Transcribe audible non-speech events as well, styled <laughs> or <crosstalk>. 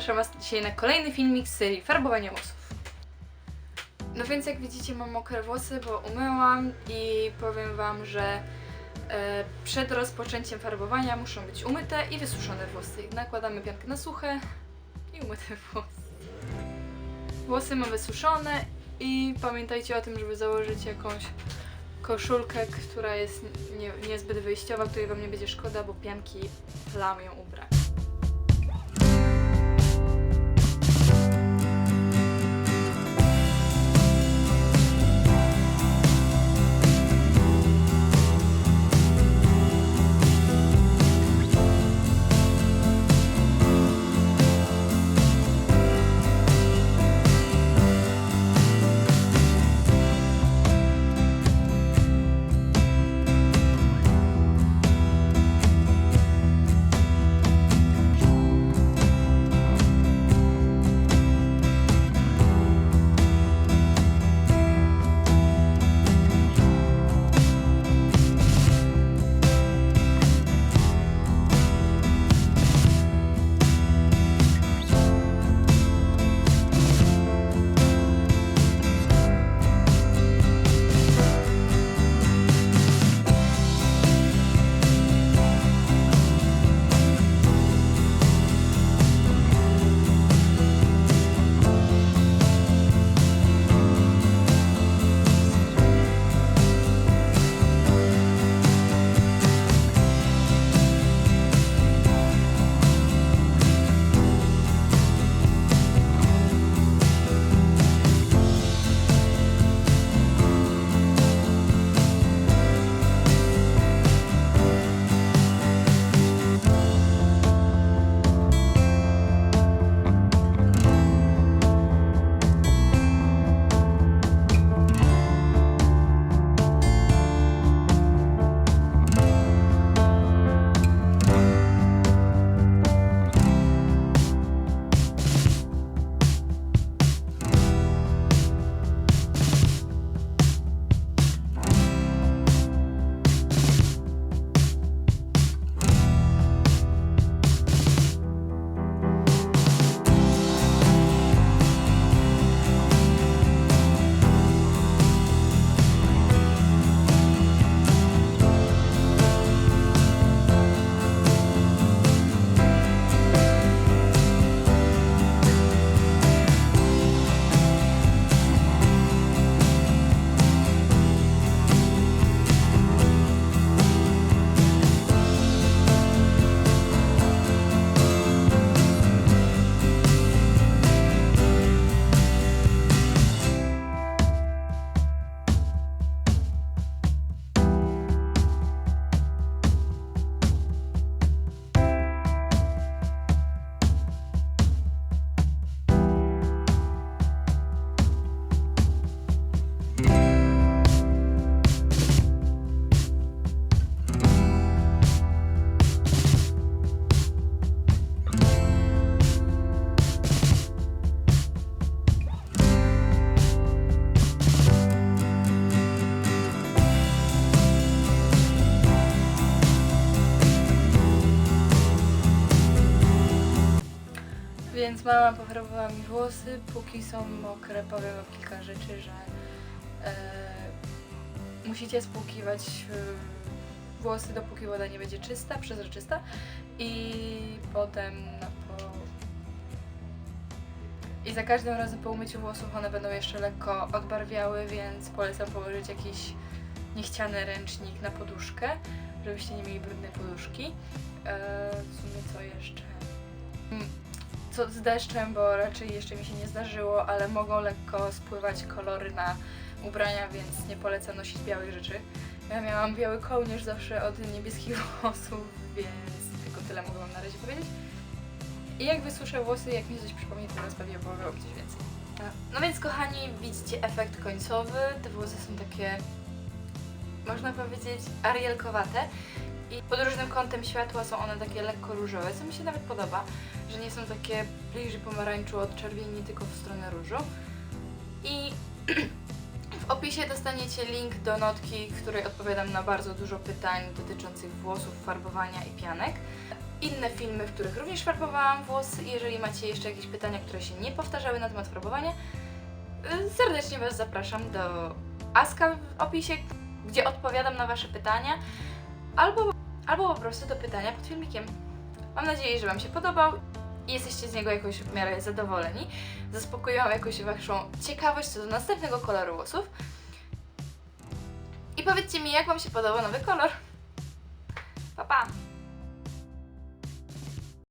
zapraszam Was dzisiaj na kolejny filmik z serii farbowania włosów. No więc jak widzicie mam mokre włosy, bo umyłam i powiem Wam, że e, przed rozpoczęciem farbowania muszą być umyte i wysuszone włosy. Nakładamy piankę na suche i umyte <laughs> włosy. Włosy mam wysuszone i pamiętajcie o tym, żeby założyć jakąś koszulkę, która jest nie, niezbyt wyjściowa, której Wam nie będzie szkoda, bo pianki plam ją ubrać. Więc mama pofarbowała mi włosy, póki są mokre, powiem wam kilka rzeczy, że e, musicie spłukiwać e, włosy, dopóki woda nie będzie czysta, przezroczysta i potem na po... I za każdym razem po umyciu włosów one będą jeszcze lekko odbarwiały, więc polecam położyć jakiś niechciany ręcznik na poduszkę, żebyście nie mieli brudnej poduszki. E, w sumie co jeszcze? Co z deszczem, bo raczej jeszcze mi się nie zdarzyło, ale mogą lekko spływać kolory na ubrania, więc nie polecam nosić białych rzeczy. Ja miałam biały kołnierz zawsze od niebieskich <laughs> włosów, więc tylko tyle mogę Wam na razie powiedzieć. I jak wysuszę włosy, jak mi coś przypomni, to teraz pewnie powiem coś więcej. No więc kochani, widzicie efekt końcowy. Te włosy są takie, można powiedzieć, arielkowate. I pod różnym kątem światła są one takie lekko różowe, co mi się nawet podoba, że nie są takie bliżej pomarańczu od czerwieni, tylko w stronę różu. I <clears throat> w opisie dostaniecie link do notki, w której odpowiadam na bardzo dużo pytań dotyczących włosów, farbowania i pianek. inne filmy, w których również farbowałam włosy. Jeżeli macie jeszcze jakieś pytania, które się nie powtarzały na temat farbowania, y, serdecznie Was zapraszam do Aska w opisie, gdzie odpowiadam na Wasze pytania, albo, albo po prostu do pytania pod filmikiem. Mam nadzieję, że Wam się podobał i jesteście z niego jakoś w miarę zadowoleni. Zaspokoiłam jakoś Waszą ciekawość co do następnego koloru włosów. I powiedzcie mi, jak Wam się podoba nowy kolor. Pa, pa!